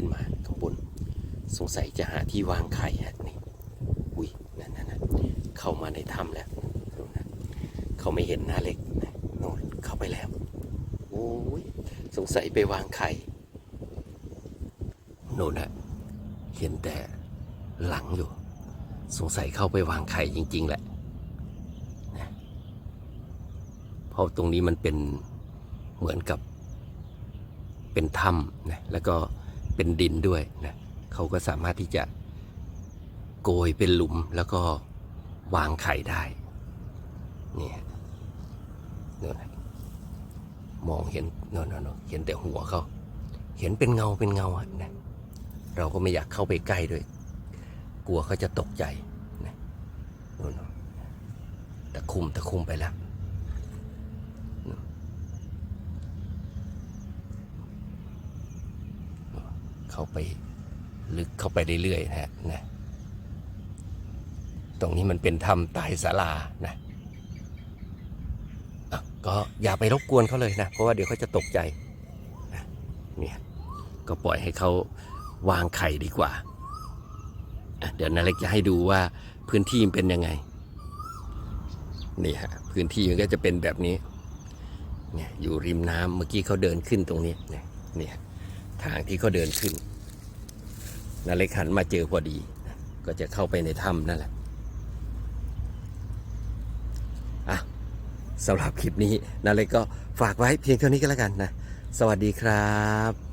ขึ้นมาข้างบน สงสัยจะหาที่วางไข่ฮะนี่อุ้ยนั่นนั่นนั่นเข้ามาในถ้ำแล้วนะเขาไม่เห็นหน้าเล็กนะโน่นเข้าไปแล้วโอ้ยสงสัยไปวางไข่โน่นฮะเห็นแต่หลังอยู่ สงสัยเข้าไปวางไข่จริง ๆ แหละนะเพราะตรงนี้มันเป็นเหมือนกับเป็นถ้ำนะแล้วก็ เป็นดินด้วยนะเขาก็สามารถที่จะโกยเป็นหลุมแล้วก็วางไข่ได้นี่นู่นมองเห็นโน่นนเห็นแต่หัวเขาเห็นเป็นเงาเป็นเงาอะนะเราก็ไม่อยากเข้าไปใกล้ด้วย กลัวเขาจะตกใจนะนู่นตะคุ่มตะคุ่มไปแล้ว เข้าไปลึกเข้าไปเรื่อยๆนะนะ ตรงนี้มันเป็นถ้ำใต้ศาลานะะก็อย่าไปรบกวนเขาเลยนะ เพราะว่าเดี๋ยวเขาจะตกใจนะเนี่ยก็ปล่อยให้เขาวางไข่ดีกว่า เดี๋ยวนาเล็กจะให้ดูว่าพื้นที่มันเป็นยังไง นี่ฮะพื้นที่มันก็จะเป็นแบบนี้ เนี่ยอยู่ริมน้ำเมื่อกี้เขาเดินขึ้นตรงนี้เนี่ยเนี่ย ทางที่เขาเดินขึ้นนาเล็กหันมาเจอพอดี ก็จะเข้าไปในถ้ำนั่นแหละอะสำหรับคลิปนี้นาเล็กก็ฝากไว้เพียงเท่านี้ก็แล้วกันนะ สวัสดีครับ